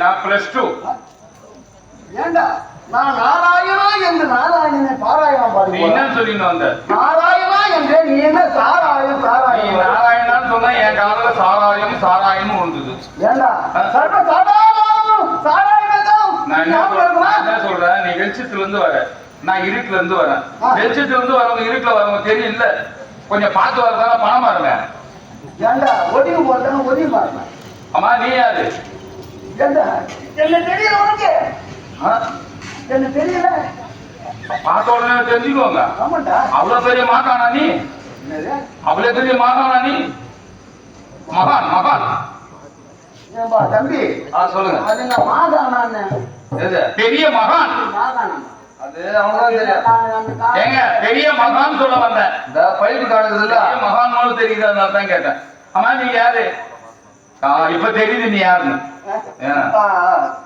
நான் plus two ஏண்டா? நான் நாராயணா என்று நாராயணனை பாராயணம் பாடுவோம். என்னன்னு சொல்லிட்டு வந்த? நாராயணா என்றே நீ என்ன சாராயம் சாராயம் நாராயணான்னு சொன்னா என் காதுல சாராயம் சாராயம் வந்தது ஏண்டா? சர்வ சாதாரணம் சாராயணம் நான் என்ன சொல்றேன்? நீ வெளிச்சத்துல இருந்து வர. நான் இருட்டுல இருந்து வரேன். வெளிச்சத்துல இருந்து வரவங்க இருட்டுல வரவங்க தெரியல கொஞ்சம் பார்த்து வரதால பணமா இருங்க ஏண்டா? ஒதுங்கி போட்டேன்னு ஒதுங்கி பாருங்க அம்மா நீ யாரு? ஏண்டா? என்ன தெரியல உனக்கு? ஆ? என்ன தெரியல? பார்த்த உடனே தெரிஞ்சுக்கோங்க. ஆமாண்டா. அவ்வளவு பெரிய மாகாணா நீ? என்னது? அவ்வளவு பெரிய மாகாணா நீ? மகான் மகான். ஏம்பா தம்பி. சொல்லுங்க. அது நான் மாகாணான்னு? எது? பெரிய மகான். மாகாணம். அது அவனுக்கு தெரியும். ஏங்க பெரிய மகான் சொல்ல வந்தேன் இந்த பைப்பு காணுக்குது இல்ல மகான் தெரியுது? அதனால தான் கேட்டேன். ஆமா நீ யாரு? இப்ப தெரியுது நீ யாருன்னு.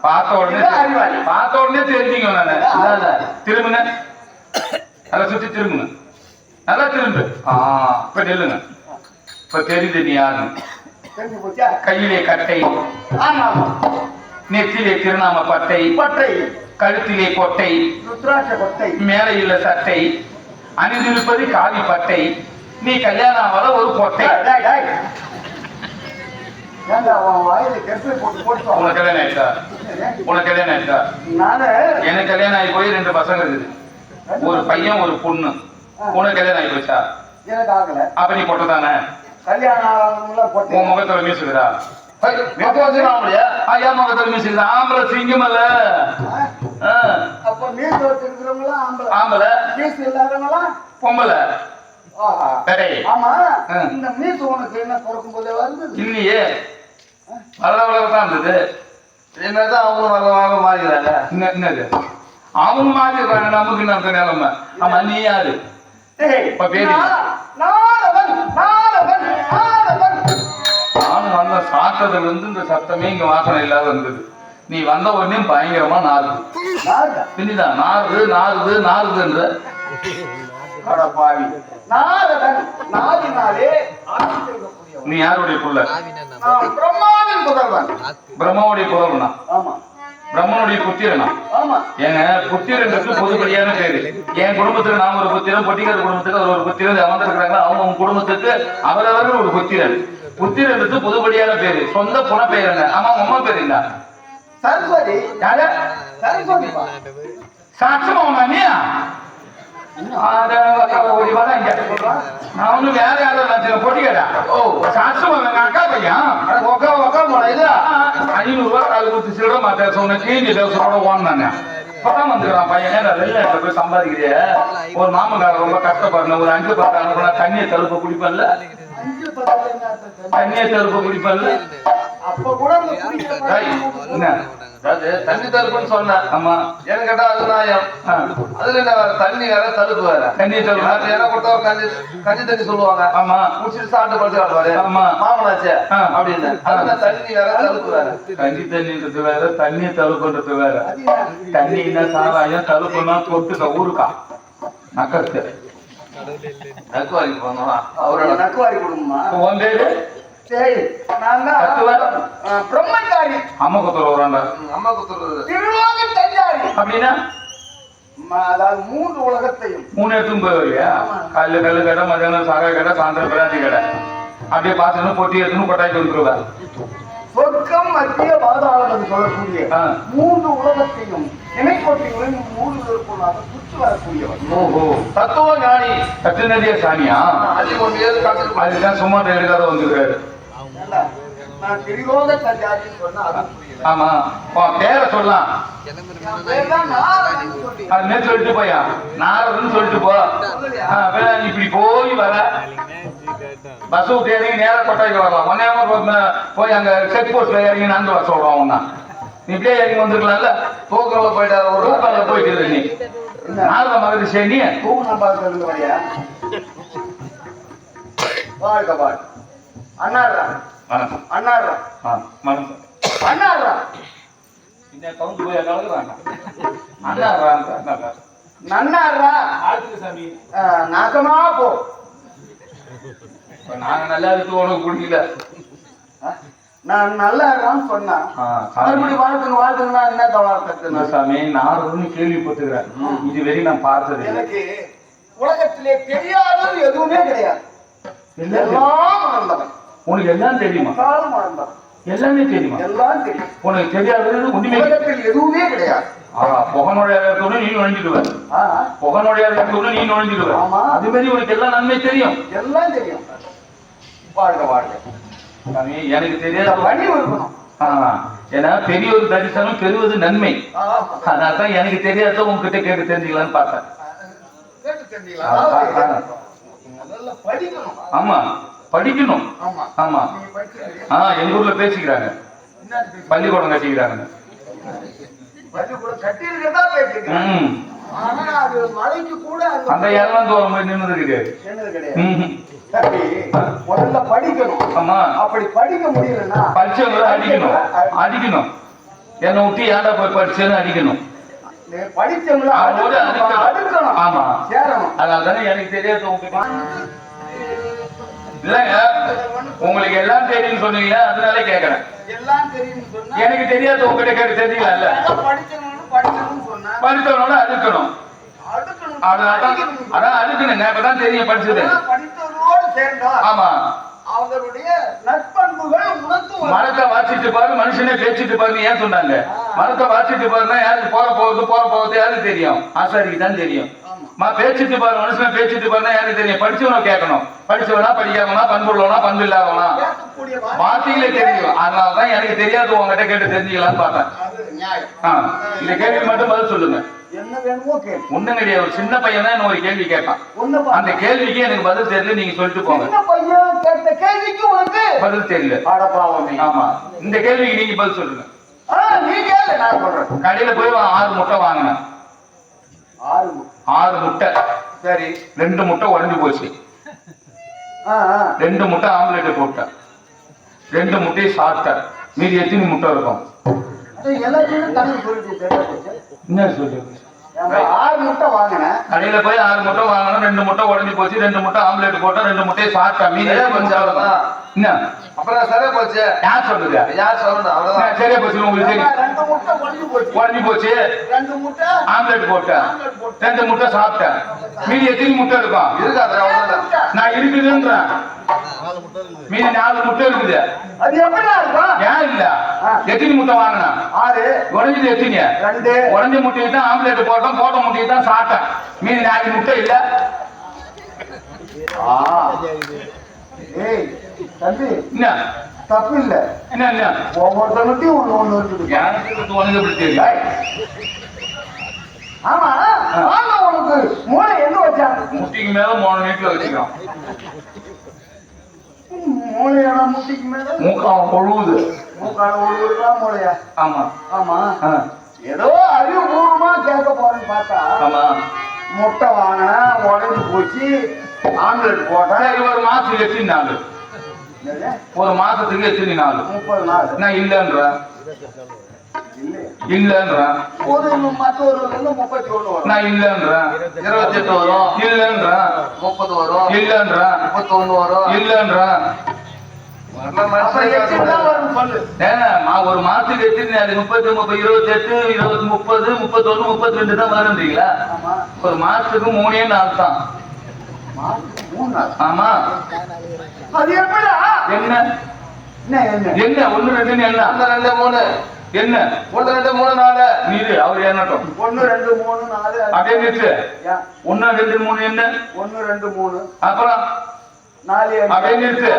பார்த்த உடனே. பார்த்த உடனே தெரிஞ்சுங்க நானு. திரும்புங்க. நல்லா சுத்தி திரும்புங்க. நல்லா திரும்பு. ஆ இப்ப நில்லுங்க. இப்ப தெரியுது நீ யாருன்னு. தெரிஞ்சு போச்சா? கையிலே கட்டை. நெத்திலே திருநாம பட்டை. பட்டை. கழுத்திலே கொட்டை ருத்ராட்ச கொட்டை. மேலையுள்ள சட்டை அணிந்திருப்பது காவி பட்டை. நீ கல்யாணம் ஆகாத ஒரு பொட்டை போட்டு போட்டு உனக்கு கல்யாணம் ஆயிடுச்சா? உனக்கு கல்யாணம் ஆயிடுச்சா? எனக்கு கல்யாணம் ஆகி போய் ரெண்டு பசங்க இருக்குது. ஒரு பையன் ஒரு பொண்ணு. உனக்கு கல்யாணம் ஆகி போச்சா? அப்ப நீ பொட்டதானே கல்யாணம் ஆகணும்ல உன் முகத்துல மீசுக்குதா ஆம்பளை சிங்கம் அல்ல அப்ப மீஸ் வச்சிருக்கிறவங்களாம் ஆம்பளை. ஆம்பளை. மீஸ் இல்லாதவங்களாம் பொம்பளை. ஆமா. இந்த உனக்கு என்ன பிறக்கும் போதே வந்தது? இல்லையே. தான் இருந்தது. இதே தான் அவங்களும் வர வர மாறிக்கிறாங்க என்ன என்னது? அவங்க இருக்காங்க நமக்கு என்ன நிலைமை? ஆமா நீ யாரு? இப்ப பேரு? சாப்பிட்டதுல இருந்து இந்த சத்தமே இங்க வாசனை இல்லாத இருந்தது நீ வந்த உடனே பயங்கரமா நாரதன். பின்னிதான் நாறுது நாறுது நாறுதுன்ற. அட பாவி. நாரதன், நாவினாலே ஆட்சி செய்யக்கூடியவன். நீ யாருடைய புள்ள. பிரம்மாவுடைய புதல்வனா? பிரம்மனுடைய புத்திரனா? ஏங்க புத்திரன்றது பொதுப்படியான பேரு. என் குடும்பத்துக்கு நான் ஒரு புத்திரன் பொட்டிக்கார குடும்பத்துக்கு ஒரு புத்திரன் அமர்ந்திருக்கிறாங்க அவங்க அவங்க குடும்பத்துக்கு அவரவர் ஒரு புத்திரன். புத்திரன்றது பொதுப்படியான பேரு. சொந்த புன பெயருங்க ஆமா அம்மா பேரு என்ன? சரஸ்வதி. யாரு? சரஸ்வதிப்பா. சாட்சமா உங்க அண்ணியா. நான் வேற யாரும் பொட்டிக்காரா? ஓ, சாட்சமா எங்க அக்கா பையன். அட உக்கா உக்கா போன இது ஐநூறு ரூபாய் கால் கொடுத்து சில்லறை மாத்த சொன்ன கீழி பேசுறோட ஓடினாங்க வந்துக்கிறான் பையன். ஏன்டா வெளிநாட்டுல போய் சம்பாதிக்கிறிய? ஒரு மாமன்காரர் ரொம்ப கஷ்டப்படுறேன் ஒரு அஞ்சு பத்து அனுப்புனா தண்ணியை தழுப்ப குடிப்பல்ல தண்ணியை தழுப்ப குடிப்பல்ல? அப்ப கூட அந்த குடிக்கிற டேய், பழக்கம் என்ன? அது தண்ணி தடுப்புன்னு சொன்னேன் ஆமா. எனக்கு கேட்டா அது நியாயம் அதுல என்ன வேற தண்ணி வேற தடுப்பு வேற. தண்ணியை அது தழுப்ப என்ன கொடுத்தா கஞ்சி கஞ்சி தண்ணி சொல்லுவாங்க. ஆமா. குடிச்சிட்டு சாப்பிட்டு படுத்து காட்டுவாரு ஆமா. மாமனாச்சே. அப்படின்னு. அதுல தண்ணி வேற தடுப்பு வேற? கஞ்சி தண்ணின்றது வேற தண்ணியை தழுப்புன்றது வேற? தண்ணி என்ன சாராயம் தழுப்புனா தொட்டுக்க ஊருக்கா நக்கத்து நக்குவாரி போனோம் அவரோட நக்குவாரி குடும்பமா உன் பேரு? சரி நான் தான் தத்துவ? ஆ, பிரம்மச்சாரி. அம்மகுத்துல வராண்டா அம்மா குத்துறது திருவாக தஞ்சாரி அப்படின்னா? ம- அதாவது மூன்று உலகத்தையும். மூணு இடத்துக்கும் போய் வரியா காலைல கல்லு கடை மதியானம் சாகா கடை சாயந்தரம் பிராந்தி கடை. அப்படியே பார்த்துன்னு பொட்டி எடுத்துன்னு கொட்டாய்க்கு வந்துருவேன் சொர்க்கம் மத்திய பாதாளம் சொல்லக்கூடிய. மூன்று உலகத்தையும் மூன்று இருப்பதாக சுற்றி வரக்கூடியவர் ஓஹோ தத்துவ ஞானி கட்டு நதியா சாமியா ஏது காத்துட்டு அதுதான் சும்மா எடுக்காத வந்துருக்காரு. நான் திரிலோக தஞ்சாரின்னு சொன்னா அது புரியல. ஆமா. உன் பேரை சொல்லலாம். என் பேர் தான் நாரதன் சொல்லி. அது நேரம் சொல்லிட்டு போயா? நாரதுன்னு சொல்லிட்டு போ. இப்படி போய் வர. பஸ் விட்டு இறங்கி நேரா கொட்டாய்க்கு வரலாம். போய் போய் அங்க செக் போஸ்ட்ல இறங்கி நான் வர சொல்றோம் நீ இப்படியே இறங்கி வந்துருக்கலாம்ல? தூக்கம்ல போயிட்டாரு ஒரு ரூபாயில போயிட்டு நீ. நாரத மகரிஷி நீ? தூங்குன பாகத்துல இருந்து வரியா? வாழ்க வாழ். அண்ணாடுறா, வணக்கம் அண்ணாடுறா, ஆ வணக்கம் அண்ணாடுறா. இன்னும் கவுந்து போய் கலக்குறாங்க அண்ணா. நன்னாடுறா. ஆளுக்கு சாமி. ஆ, நாசமா போ. நாங்க நல்லா இருக்கு உனக்கு பிடிக்கல? நான் நல்லா இருக்கான்னு சொன்னா ஆ, சாமி. மறுபடியும் வாழ்த்துங்க வாழ்த்துங்கன்னா என்ன என்ன சாமி நாரதுன்னு கேள்விப்பட்டுக்கிறேன். இது வரையும் நான் பார்த்தது இல்லை. எனக்கு உலகத்திலே தெரியாதது எதுவுமே கிடையாது. எல்லாம் மறந்தவன். உனக்கு எல்லாம் தெரியுமா? எல்லாமே தெரியுமா? எல்லாம் தெரியும். உனக்கு தெரியாதது ஒண்ணுமே எதுவுமே கிடையாது. ஆ, புகனுடைய இடத்தோட நீ நுழைஞ்சிடுவ. ஆ, புகனுடைய இடத்தோட நீ நுழைஞ்சிடுவ. அது மாதிரி உனக்கு எல்லாம் நன்மை தெரியும். எல்லாம் தெரியும். வாழ்க வாழ்க. எனக்கு தெரியாத பணிவு இருக்கணும் ஏன்னா பெரிய ஒரு தரிசனம் பெறுவது நன்மை. ஆமா. அதனால தான் எனக்கு தெரியாத உங்ககிட்ட கேட்டு தெரிஞ்சுக்கலான்னு பார்த்தேன். ஆமா. படிக்கணும். ஆமா. ஆ எங்க ஊர்ல பேசிக்கிறாங்க? பள்ளிக்கூடம் கட்டிக்கிறாங்க. அந்த இடம் தூரம் போய் நின்னது கிடையாது. முதல்ல படிக்கணும். ஆமா. அப்படி படிக்க முடியலன்னா படிச்சவங்களை அடிக்கணும். அடிக்கணும். என்னை விட்டு ஏன்டா போய் படிச்சேன்னு அடிக்கணும். படிச்சவங்கள அடுக்கணும். ஆமா. சேரணும். அதனால தானே எனக்கு தெரியாத உங்ககிட்ட. இல்லைங்க. உங்களுக்கு எல்லாம் தெரியும்னு சொன்னீங்களா அதனால சொன்னா எனக்கு தெரியாத உங்ககிட்ட கேட்டு படிக்கணும்னு சொன்னா படித்தவனோட அடுக்கணும். அதான் அதுக்குனுங்க இப்பதான் தெரியும் படிச்சது. ஆமா. அவர்களுடைய நற்பண்புகள் உணர்த்து மரத்தை வாசிட்டு பாரு மனுஷனே பேசிட்டு பாருன்னு ஏன் சொன்னாங்க? மரத்தை வாசிட்டு பாருன்னா யாருக்கு போற போகுது போற போகுது யாருக்கு தெரியும்? ஆசாரிக்கு தான் தெரியும். மா பேசிட்டு பாரு மனுஷனை பேசிட்டு பாருன்னா யாருக்கு தெரியும்? படிச்சவன கேட்கணும். படிச்சவனா படிக்காமனா பண்புள்ளவனா பண்பு இல்லாதவனா? வார்த்தைகளே தெரியும். அதனாலதான் எனக்கு தெரியாது உங்ககிட்ட கேட்டு தெரிஞ்சுக்கலாம்னு பார்த்தேன். இந்த கேள்வி மட்டும் பதில் சொல்லுங்க. ஒண்ணும் கிடையாது. ஒரு சின்ன பையன் தான் ஒரு கேள்வி கேட்டான். அந்த கேள்விக்கு எனக்கு பதில் தெரியல நீங்க சொல்லிட்டு போங்க. கேள்விக்கு உனக்கு பதில் தெரியல. ஆமா. இந்த கேள்விக்கு நீங்க பதில் சொல்லுங்க. கடையில போய் ஆறு முட்டை வாங்கினேன். சரி ரெண்டு முட்டை உடஞ்சு போச்சு. ரெண்டு முட்டை ஆம்லெட் போட்டேன். ரெண்டு முட்டையை சாப்பிட்டேன். மீதி எத்தனை முட்டை இருக்கும்? என்ன சொல்லு ஆறு முட்டை வாங்கினேன். கடையில போய் ஆறு முட்டை வாங்கணும் ரெண்டு முட்டை உடஞ்சு போச்சு ரெண்டு முட்டை ஆம்லெட் போட்டேன் ரெண்டு முட்டையை அவ்வளவுதான். இருக்கும்? என்ன? அப்புறம் சரியா போச்சு? யார் சொல்லுது யார் சொல்லணும் அவ்வளவுதான். சரியா போச்சு உங்களுக்கு தெரியும் போச்சு. உடஞ்சு போச்சு. ரெண்டு முட்டை ஆம்லெட் போட்டேன். ரெண்டு முட்டை சாப்பிட்டேன். மீதி எத்தனை முட்டை இருக்கும் இருக்காது நாலு அவ்வளவுதான் முட்டை. நான் இருக்குதுன்றேன். மீதி நாலு முட்டை இருக்குது. அது இருக்கும் ஏன் இல்ல. எத்தனை முட்டை வாங்கினா? ஆறு. உடஞ்சது எத்தனை? ரெண்டு. உடஞ்ச முட்டையை தான் ஆம்லெட் போட்டோம் போட்ட முட்டையை தான் சாப்பிட்டேன். மீதி நாலு முட்டை இல்ல. ஏய் தம்பி. என்ன? தப்பு இல்ல. என்ன என்ன? ஒவ்வொருத்தனுக்கும் ஒண்ணு ஒண்ணு இருக்குது எனக்கு உனக்கு எப்படி தெரியும் ஏய். ஆமா ஆமா உனக்கு மூளை எங்க வச்சாங்க முட்டைக்கு மேல மூணு வீட்டுல வச்சுக்கிறோம். மூளையாடா முட்டிக்கு மேல மூக்கம் கொழுவுது. மூக்கால ஒழுகுறதா மூளையா? ஆமா. ஆமா. ஏதோ அறிவுபூர்வமா கேட்க போறேன்னு பார்த்தா ஆமா. முட்டை வாங்கினா உடஞ்சு போச்சு ஆம்லெட் போட்டேன் ஒரு மாசத்துக்கு எத்தனை நாள்? ஒரு மாசத்துக்கு எத்தனை நாள்? முப்பது நாள். நான் இல்லன்றேன் இல்லையா? இல்லன்றேன் ஒரு மற்ற ஒரு வந்து முப்பத்தி ஒண்ணு வரும். நான் இல்லன்றேன் இருபத்தி எட்டு வரும். இல்லன்றேன் முப்பது வரும். இல்லன்றேன் முப்பத்தி ஒண்ணு வரும். இல்லன்றேன் ஒரு மாசத்துக்கு நாள் முப்பத்தி முப்பது இருபத்தெட்டு இருபத்தி முப்பது முப்பத்தொன்னு முப்பத்தி ரெண்டு தான் வருன்றீங்களா ஒரு மாசத்துக்கு மூணே நாள் தான். ஆமா. அது என்ன? என்ன ஒண்ணு ரெண்டுன்னு என்ன? ஒண்ணு ரெண்டு மூணு. என்ன? ஒண்ணு ரெண்டு மூணு நாலு. நீரு அவர் என்னட்டும் ஒண்ணு ரெண்டு மூணு நாலு. அப்படியே? ஒண்ணு ரெண்டு மூணு என்ன? ஒண்ணு ரெண்டு மூணு. அப்புறம். அப்படியே நிறுத்து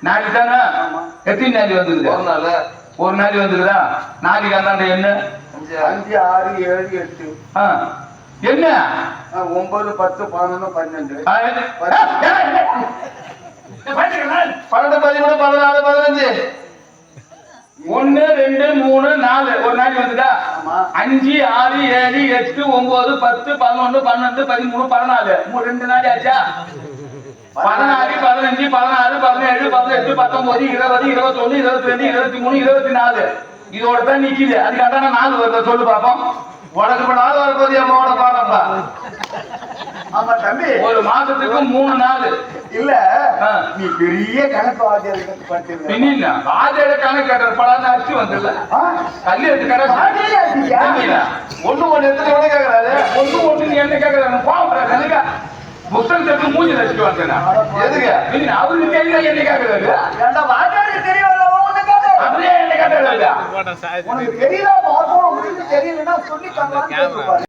நாளைக்கு தானே. எத்தனை நாளி வந்துக்குது ஒரு நாள் ஒரு நாளி வந்துக்குதா நாளைக்கு அந்தாண்ட என்ன? அஞ்சு. ஆறு ஏழு எட்டு. என்ன? ஒன்பது பத்து பதினொன்னு பன்னெண்டு. பன்னெண்டு பதிமூணு பதினாலு பதினஞ்சு. ஒண்ணு ரெண்டு மூணு நாலு. ஒரு நாளைக்கு வந்துதா ஆமா. அஞ்சு ஆறு ஏழு எட்டு ஒன்பது பத்து பதினொன்னு பன்னெண்டு பதிமூணு பதினாலு. மூணு ரெண்டு நாள் ஆச்சா? பதினாறு பதினஞ்சு பதினாறு பதினேழு பதினெட்டு பத்தொன்பது இருபது இருபத்தொன்னு இருபத்தி ரெண்டு இருபத்தி மூணு இருபத்தி நாலு இதோட தான் நிக்குது. அதுக்கு அதான நாலு வருது. சொல்லு பார்ப்போம் உனக்கு இப்ப நாலு வரப்போது அம்மாவோட பாடம்பா ஆமா தம்பி. ஒரு மாசத்துக்கு மூணு நாள் இல்ல நீ பெரிய கணக்கு வாத்தியார் வாத்தியார கணக்கு கட்டுற படம் அரிசி வந்துடல. கல்யாணத்து கணக்கு ஒண்ணு ஒண்ணு எத்தனை ஒண்ணு கேக்குறாரு? ஒண்ணு ஒண்ணு நீ என்ன கேக்குறாரு? பாவப்படுற கணக்கா முத்தன் தட்டு மூஞ்சி நச்சுக்கு வந்தேன் எதுக்கு? நீங்க அவருக்கு தெரியா என்ன கேட்கறது தெரியல தெரியலன்னா சொல்லி